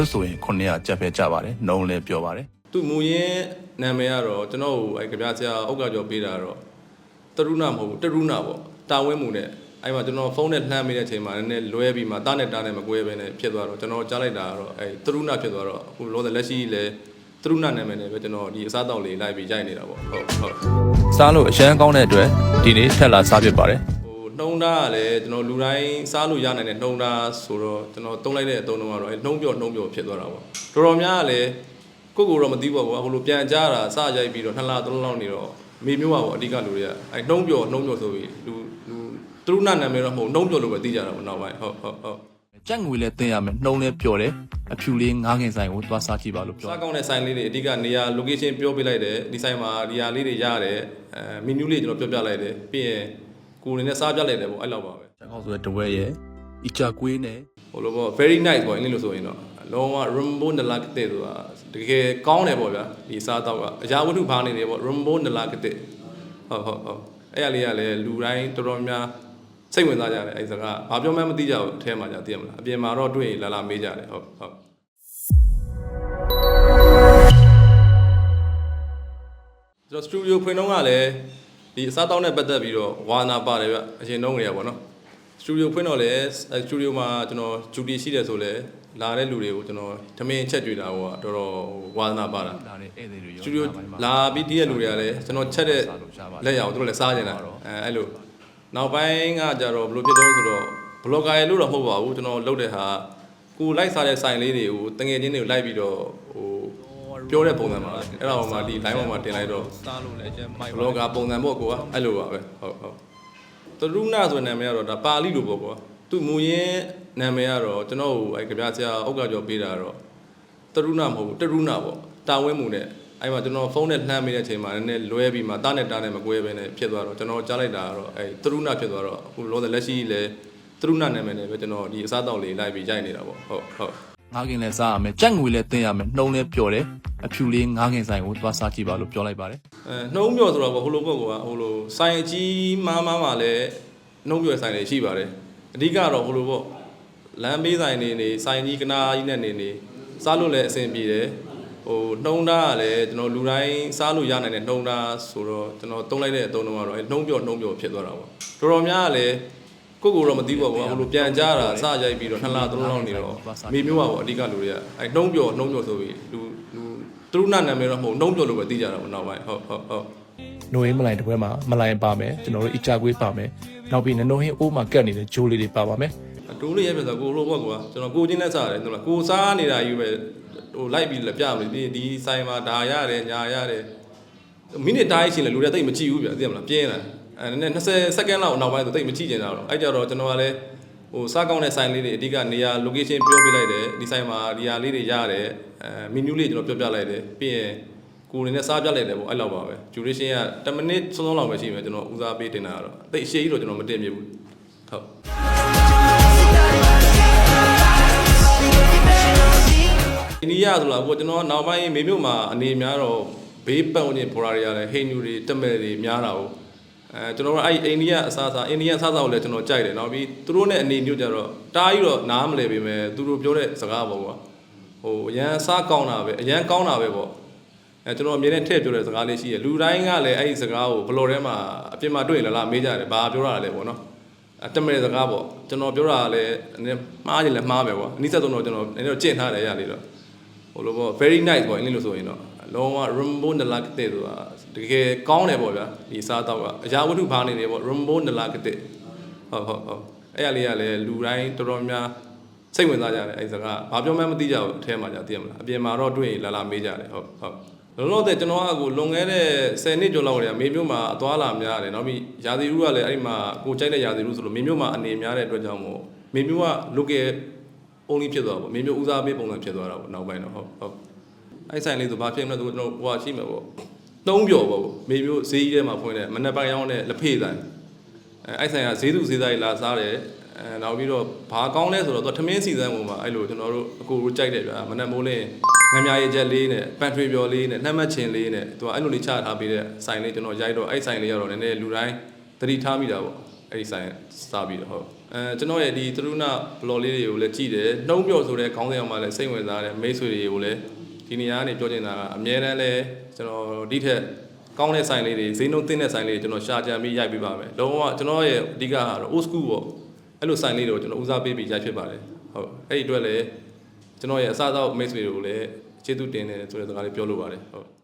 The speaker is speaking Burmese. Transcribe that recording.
လွတ်ဆိုရင်900ကျပ်ပဲကြပါတယ်နှုံးလည်းပြောပါတယ်သူမူရင်းနာမည်ကတော့ကျွန်တော်ကိုအဲကြပြဆရာဥက္ကကျော်ပေးတာတော့တရုဏမဟုတ်ဘူးတရုဏပေါ့တာဝင်းမှုနဲ့အဲ့မှာကျွန်တော်ဖုန်းနဲ့လှမ်းမိတဲ့အချိန်မှာနည်းနည်းလွဲပြီးမှတားနဲ့တားနဲ့မကွဲပဲနဲ့ဖြစ်သွားတော့ကျွန်တော်ကြားလိုက်တာကတော့အဲတရုဏဖြစ်သွားတော့အခုလောဆယ်လက်ရှိလဲတရုဏနာမည်နဲ့ပဲကျွန်တော်ဒီအစားတောက်လေးလိုက်ပြီးရိုက်နေတာပေါ့ဟုတ်ဟုတ်စားလို့အရန်ကောင်းတဲ့အတွက်ဒီနေ့ထက်လာစားဖြစ်ပါတယ်ဟို နှုံးသားကလည်းကျွန်တော်လူတိုင်းစားလို့ရနိုင်တဲ့နှုံးသားဆိုတော့ကျွန်တော်တုံးလိုက်တဲ့အတုံးတော့ကတော့အဲနှုံးပြော့နှုံးပြော့ဖြစ်သွားတာပေါ့တော်တော်များကလည်းကိုယ့်ကိုယ်တော့မသိပါဘူးဟိုလိုပြန်ကြားတာစရိုက်ပြီးတော့နှစ်လသုံးလလောက်နေတော့မေမျိုးပါပေါ့အဓိကလူတွေကအဲနှုံးပြော့နှုံးပြော့ဆိုပြီးလူလူသူတို့နာနာမည်တော့မဟုတ်နှုံးပြော့လို့ပဲသိကြတာပေါ့နောက်ပိုင်းဟုတ်ဟုတ်ဟုတ်ကြက်ငွေလည်းတင်ရမယ်နှုံးလည်းပြောတယ်အဖြူလေးငားငင်ဆိုင်ကိုသွားစားကြည့်ပါလို့ပြောစားကောင်းတဲ့ဆိုင်လေးတွေအဓိကနေရာ location ပြောပြလိုက်တယ်ဒီဆိုင်မှာဒီဟာလေးတွေရတယ်အဲ menu လေးကျွန်တော်ပြောပြလိုက်တယ်ပြီးရင် ကိုယ်နေနဲ့စားပြလိုက်တယ်ပေါ့အဲ့လောက်ပါပဲကြက်ကောက်ဆိုတဲ့တဝဲရဲ့အီချာကွေးနဲ့ဟိုလိုပေါ့ very nice ပေါ့အင်္ဂလိပ်လိုဆိုရင်တော့လုံးဝ rumbo nalakte ဆိုတာတကယ်ကောင်းတယ်ပေါ့ဗျာဒီစားတော့ကအရာဝတ္ထုဘာနေတယ်ပေါ့ rumbo nalakte ဟုတ်ဟုတ်ဟုတ်အဲ့ရလေးကလည်းလူတိုင်းတော်တော်များစိတ်ဝင်စားကြတယ်အဲ့စကားဘာပြောမှမသိကြဘူးအထဲမှာじゃသိရမလားအပြင်မှာတော့တွေ့ရင်လာလာမေးကြတယ်ဟုတ်ဟုတ်ကျွန်တော်စတူဒီယိုဖွင့်တော့ကလည်း ဒီအစားတောင်းနဲ့ပတ်သက်ပြီးတော့ဝါနာပါတယ်ဗျအရင်တုန်းကလေးပေါ့နော်စတူဒီယိုဖွင့်တော့လဲစတူဒီယိုမှာကျွန်တော်ဂျူတီရှိတယ်ဆိုလဲလာတဲ့လူတွေကိုကျွန်တော်ထမင်းချက်ကြွေတာဟိုကတော်တော်ဝါသနာပါတာဒါနဲ့ဧည့်သည်တွေရောစတူဒီယိုလာပြီးတည့်ရလူတွေကလည်းကျွန်တော်ချက်တဲ့လက်ရအောင်သူတို့လည်းစားကြတာအဲအဲ့လိုနောက်ပိုင်းကကြတော့ဘယ်လိုဖြစ်တော့ဆိုတော့ဘလော့ဂါရလို့တော့မဟုတ်ပါဘူးကျွန်တော်လုပ်တဲ့ဟာကိုလိုက်စားတဲ့ဆိုင်လေးတွေကိုတငယ်ချင်းတွေကိုလိုက်ပြီးတော့ဟို ပြောတဲ့ပုံစံပါအဲ့ဒါပေါ်မှာဒီ line ပေါ်မှာတင်လိုက်တော့စားလို့လည်းအကျမိုက်ဘလော့ဂါပုံစံပေါ့ကိုကအဲ့လိုပါပဲဟုတ်ဟုတ်တရုဏဆိုတဲ့နာမည်ကတော့ဒါပါဠိလိုပေါ့ကွာသူမူရင်းနာမည်ကတော့ကျွန်တော်ကိုအဲကြပြဆရာဥက္ကကျော်ပေးတာတော့တရုဏမဟုတ်ဘူးတရုဏပေါ့တာဝင်းမှုနဲ့အဲ့မှာကျွန်တော်ဖုန်းနဲ့လှမ်းမိတဲ့အချိန်မှာနည်းနည်းလွဲပြီးမှတားနဲ့တားနဲ့မကွဲပဲနဲ့ဖြစ်သွားတော့ကျွန်တော်ကြားလိုက်တာကတော့အဲတရုဏဖြစ်သွားတော့အခုလောဆယ်လက်ရှိလဲတရုဏနာမည်နဲ့ပဲကျွန်တော်ဒီအစားတောက်လေးလိုက်ပြီးရိုက်နေတာပေါ့ဟုတ်ဟုတ် ငားငင်လည်းစားရမယ်ကြက်ငွေလည်းတင်ရမယ်နှုံးလည်းပြောတယ်အဖြူလေးငားငင်ဆိုင်ကိုသွားစားကြည့်ပါလို့ပြောလိုက်ပါတယ်အဲနှုံးမြော်ဆိုတော့ဟိုလိုပေါ့ကွာဟိုလိုဆိုင်အကြီးမားမားမှာလည်းနှုံးမြော်ဆိုင်တွေရှိပါတယ်အဓိကတော့ဟိုလိုပေါ့လမ်းဘေးဆိုင်နေနေဆိုင်ကြီးကနာကြီးနဲ့နေနေစားလို့လည်းအဆင်ပြေတယ်ဟိုနှုံးသားကလည်းကျွန်တော်လူတိုင်းစားလို့ရနိုင်တဲ့နှုံးသားဆိုတော့ကျွန်တော်တုံးလိုက်တဲ့အတုံးတော့ကတော့အဲနှုံးပြော့နှုံးပြော့ဖြစ်သွားတာပေါ့တော်တော်များကလည်း ကိုကိုတော့မသိပါဘူးကွာဟိုလိုပြန်ကြားတာစရိုက်ပြီးတော့နှစ်လသုံးလလောက်နေတော့မေမျိုးပါပေါ့အဓိကလူတွေကအဲနှုံးပြော့နှုံးပြော့ဆိုပြီးလူလူသူတို့နာမည်တော့မဟုတ်နှုံးပြော့လို့ပဲသိကြတာပေါ့နောက်ပိုင်းဟုတ်ဟုတ်ဟုတ်နိုရင်းမလိုင်တစ်ပွဲမှာမလိုင်ပါမယ်ကျွန်တော်တို့အီချာကွေးပါမယ်နောက်ပြီးနနိုဟင်းအိုးမှာကတ်နေတဲ့ဂျိုးလေးတွေပါပါမယ်အတိုးလေးရပြဆိုကိုလိုပေါ့ကွာကျွန်တော်ကိုချင်းနဲ့စားတယ်ဟုတ်လားကိုစားနေတာယူပဲဟိုလိုက်ပြီးလည်းပြမလို့ဒီဒီဆိုင်မှာဒါရတယ်ညာရတယ်မိနစ်တိုင်းရှင်လေလူတွေတိတ်မကြည့်ဘူးဗျသိရမလားပြင်းလာ အဲနည်း20စက္ကန့်လောက်နောက်ပိုင်းဆိုတိတ်မကြည့်ကြတာတော့အဲ့ကြတော့ကျွန်တော်ကလည်းဟိုစားကောင်းတဲ့ဆိုင်လေးတွေအဓိကနေရာ location ပြောပြလိုက်တယ်ဒီဆိုင်မှာဒီဟာလေးတွေရတယ်အဲ menu လေးကျွန်တော်ပြောပြလိုက်တယ်ပြီးရင်ကိုနေနဲ့စားပြလိုက်တယ်ပေါ့အဲ့လောက်ပါပဲ duration က10မိနစ်ဆုံးဆုံးလောက်ပဲရှိမယ်ကျွန်တော်ဦးစားပေးတင်တာကတော့တိတ်အရှိကြီးတော့ကျွန်တော်မတင်ပြဘူးဟုတ်အိန္ဒိယဆိုလားကိုကျွန်တော်နောက်ပိုင်းမေမြို့မှာအနေများတော့ဘေးပတ်ဝန်းကျင်ဘော်ရာတွေရတယ်ဟိန္ဒူတွေတမဲတွေများတာဟုတ် အဲကျွန်တော်တို့အဲ့အိန္ဒိယအစားအစာအိန္ဒိယအစားအစာကိုလည်းကျွန်တော်ကြိုက်တယ်နောက်ပြီးသူတို့နဲ့အနေမျိုးကြတော့တားကြီးတော့နားမလဲပေမဲ့သူတို့ပြောတဲ့စကားပေါ့ကွာဟိုအရန်စားကောင်းတာပဲအရန်ကောင်းတာပဲပေါ့အဲကျွန်တော်အမြဲတမ်းထည့်ပြောတဲ့စကားလေးရှိရလူတိုင်းကလည်းအဲ့ဒီစကားကိုဘလော်ထဲမှာအပြင်မှာတွေ့ရင်လည်းလာမေးကြတယ်ဘာပြောရတာလဲပေါ့နော်အတမဲစကားပေါ့ကျွန်တော်ပြောတာကလည်းနည်းမှားရင်လည်းမှားပဲကွာအနည်းဆက်ဆုံးတော့ကျွန်တော်နည်းတော့ကျင့်ထားတယ်ရလေတော့ဟိုလိုပေါ့ very nice ပေါ့အင်းလို့ဆိုရင်တော့ လုံးဝ rumbo nalakte ဆိုတာတကယ်ကောင်းတယ်ပေါ့ဗျာဒီစားတော့ကအရာဝတ္ထုဘာနေတယ်ပေါ့ rumbo nalakte ဟုတ်ဟုတ်ဟုတ်အဲ့ရလေးကလည်းလူတိုင်းတော်တော်များစိတ်ဝင်စားကြတယ်အဲ့စကားဘာပြောမှမသိကြဘူးအထဲမှာじゃသိရမလားအပြင်မှာတော့တွေ့ရင်လာလာမေးကြတယ်ဟုတ်ဟုတ်လုံးလုံးတဲ့ကျွန်တော်ကကိုလွန်ခဲ့တဲ့10နှစ်ကျော်လောက်ကလေးမေမျိုးမှာအသွားလာများတယ်နောက်ပြီးရာသီဥတုကလည်းအဲ့ဒီမှာကိုကြိုက်တဲ့ရာသီဥတုဆိုလို့မေမျိုးမှာအနေများတဲ့အတွက်ကြောင့်မို့မေမျိုးက local only ဖြစ်သွားပါမေမျိုးဦးစားပေးပုံစံဖြစ်သွားတာပေါ့နောက်ပိုင်းတော့ဟုတ်ဟုတ် အဲ့ဆိုင်လေးဆိုဘာဖြစ်မလဲဆိုတော့ကျွန်တော်ဟိုဟာရှိမှာပေါ့သုံးပြော်ပေါ့မေမျိုးဈေးကြီးထဲမှာဖွင့်တဲ့မနက်ပိုင်းရောင်းတဲ့လက်ဖေးဆိုင်အဲအဲ့ဆိုင်ကဈေးသူဈေးသားကြီးလာစားတယ်အဲနောက်ပြီးတော့ဘာကောင်းလဲဆိုတော့သူထမင်းစီစမ်းပုံမှာအဲ့လိုကျွန်တော်တို့အကိုတို့ကြိုက်တယ်ဗျာမနက်မိုးလင်းငမြရည်ချက်လေးနဲ့ပန်ထရီပျော်လေးနဲ့နှမ်းမတ်ချင်လေးနဲ့သူကအဲ့လိုလေးချထားပေးတဲ့ဆိုင်လေးကျွန်တော်ရိုက်တော့အဲ့ဆိုင်လေးကတော့နည်းနည်းလူတိုင်းသတိထားမိတာပေါ့အဲ့ဒီဆိုင်စားပြီးတော့ဟုတ်အဲကျွန်တော်ရဲ့ဒီသရုဏဘလော်လေးတွေကိုလည်းကြည့်တယ်နှုံးပြောဆိုတဲ့ခေါင်းစဉ်အောင်မှလည်းစိတ်ဝင်စားတယ်မိတ်ဆွေတွေကိုလည်း ဒီနေရာကနေပြောချင်တာကအများတန်းလဲကျွန်တော်ဒီထက်ကောင်းတဲ့ဆိုင်လေးတွေဈေးနှုန်းသင့်တဲ့ဆိုင်လေးတွေကျွန်တော်ရှာကြံပြီးရိုက်ပေးပါမယ်လုံးဝကျွန်တော်ရဲ့အဓိကကတော့ old school ပေါ့အဲ့လိုဆိုင်လေးတွေကိုကျွန်တော်ဦးစားပေးပြီးရိုက်ဖြစ်ပါတယ်ဟုတ်အဲ့ဒီအတွက်လည်းကျွန်တော်ရဲ့အစားအသောက်မိတ်ဆွေတွေကိုလည်းကျေးဇူးတင်တယ်ဆိုတဲ့စကားလေးပြောလိုပါတယ်ဟုတ်